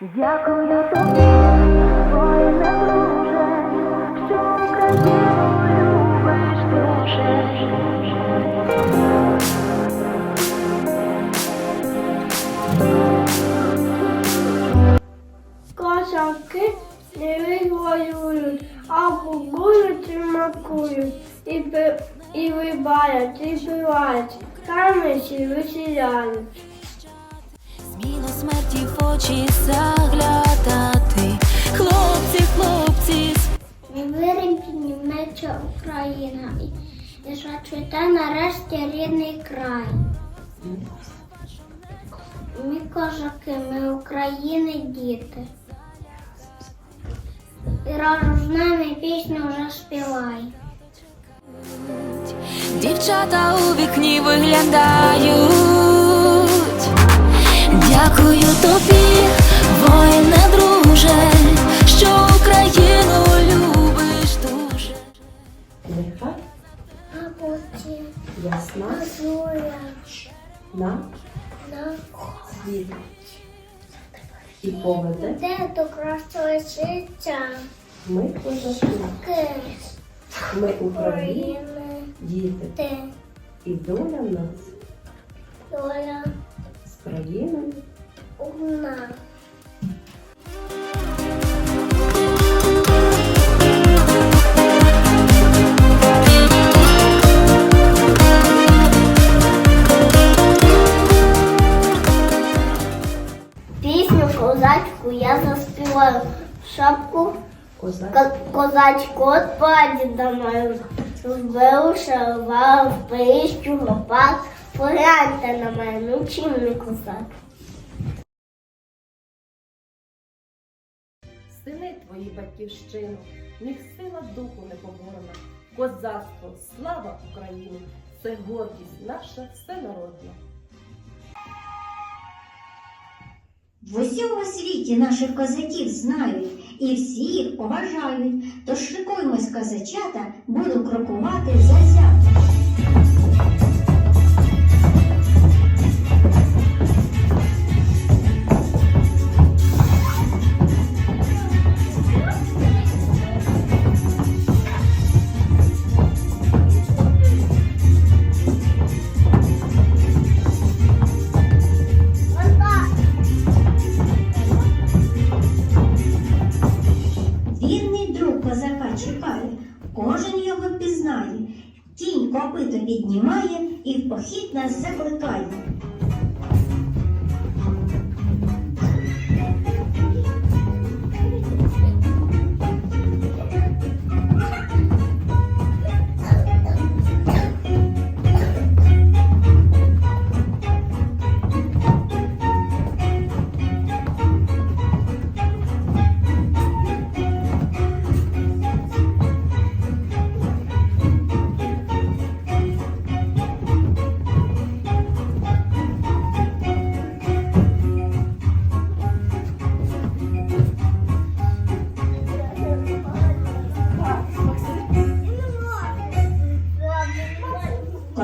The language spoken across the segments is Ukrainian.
Дякую тобі, воїне друже, що Україну любиш дуже. Козаки не воюють, а бубують і макують, і, і вибають, і співають, камесі веселяють. Очі заглядати. Хлопці, хлопці, Ми Україна, і, і зацвіте нарешті рідний край. Ми козаки, ми України діти. І разом з нами пісню вже співай. дівчата у вікні виглядають. Дякую тобі, воїне друже, що Україну любиш дуже. Нехай А потім ясна? Зоря на? На світ і поведе? Де до кращого життя. ми козаки, ми України, України, діти, ти і доля в нас. Доля. З країною одна. Пісню козачку я заспіваю. Шапку козачку от прадіда маю. Вишивав пищу, гопак. Погляньте на мене, ну чим не козак. Твої батьківщину, них сила духу непоборна, козацтво, слава Україні, це гордість наша всенародна. В усьому світі наших козаків знають і всі їх поважають. Тож шикуймось, козачата, буду крокувати завзято.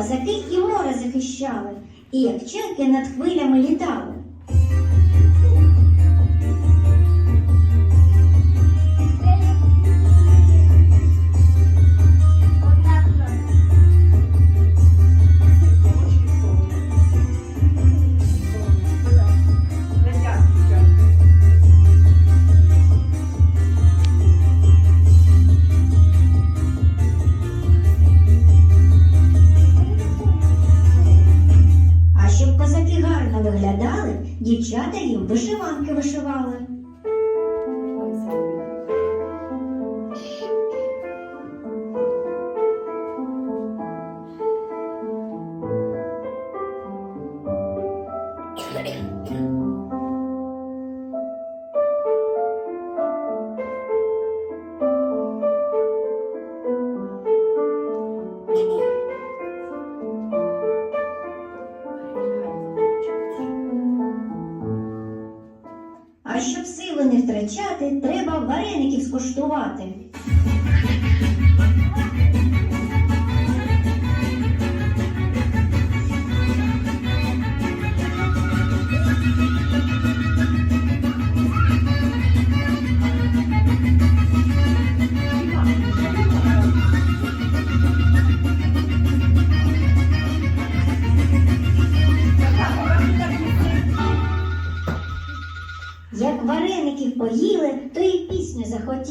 Козаки і море захищали, і як чайки над хвилями літали. Дівчата їм вишиванки вишивали. Не треба вареників скуштувати.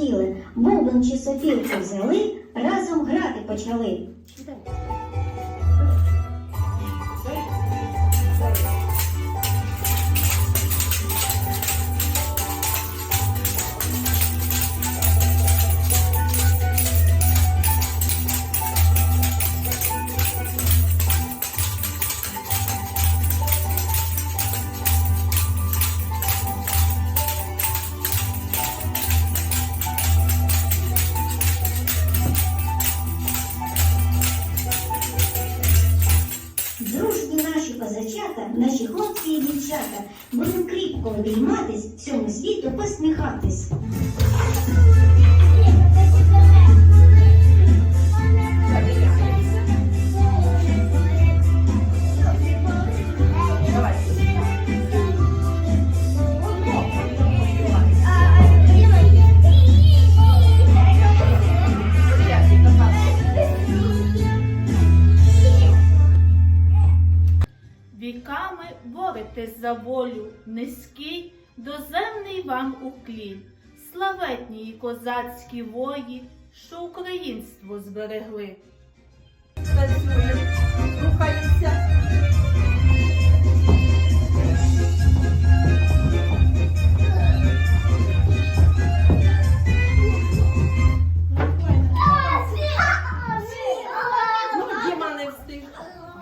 Захотіли. Бубен чи сопілку взяли, разом грати почали. Дівчата, кріпко обійматись, всьому світу посміхатись. За волю, низький, доземний вам уклін, славетні і козацькі вої, що українство зберегли. Рухаємося.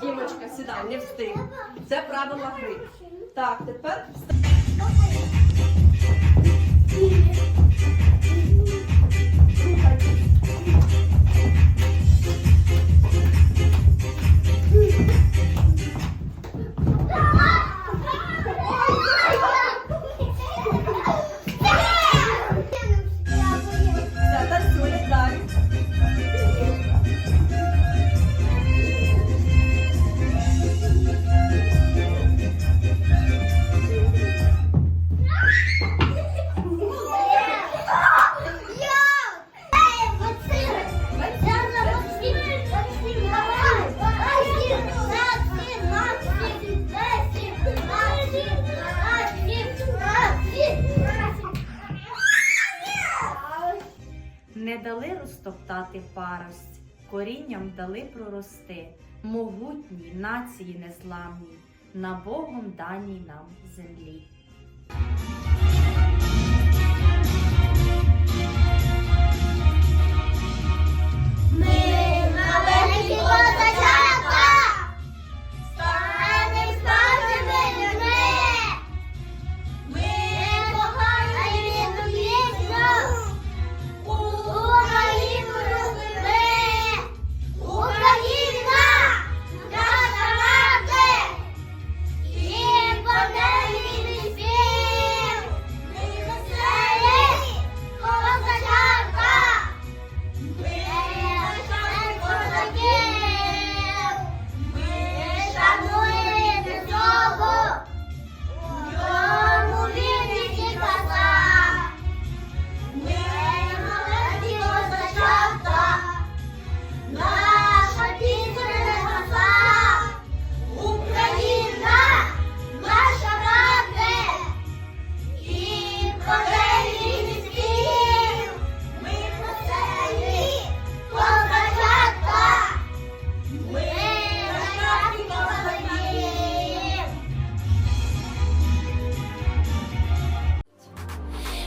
Ну, не встиг. Це правила гри. Так, тепер все, дали розтоптати парость, корінням дали прорости, могутній нації незламній, на Богом даній нам землі.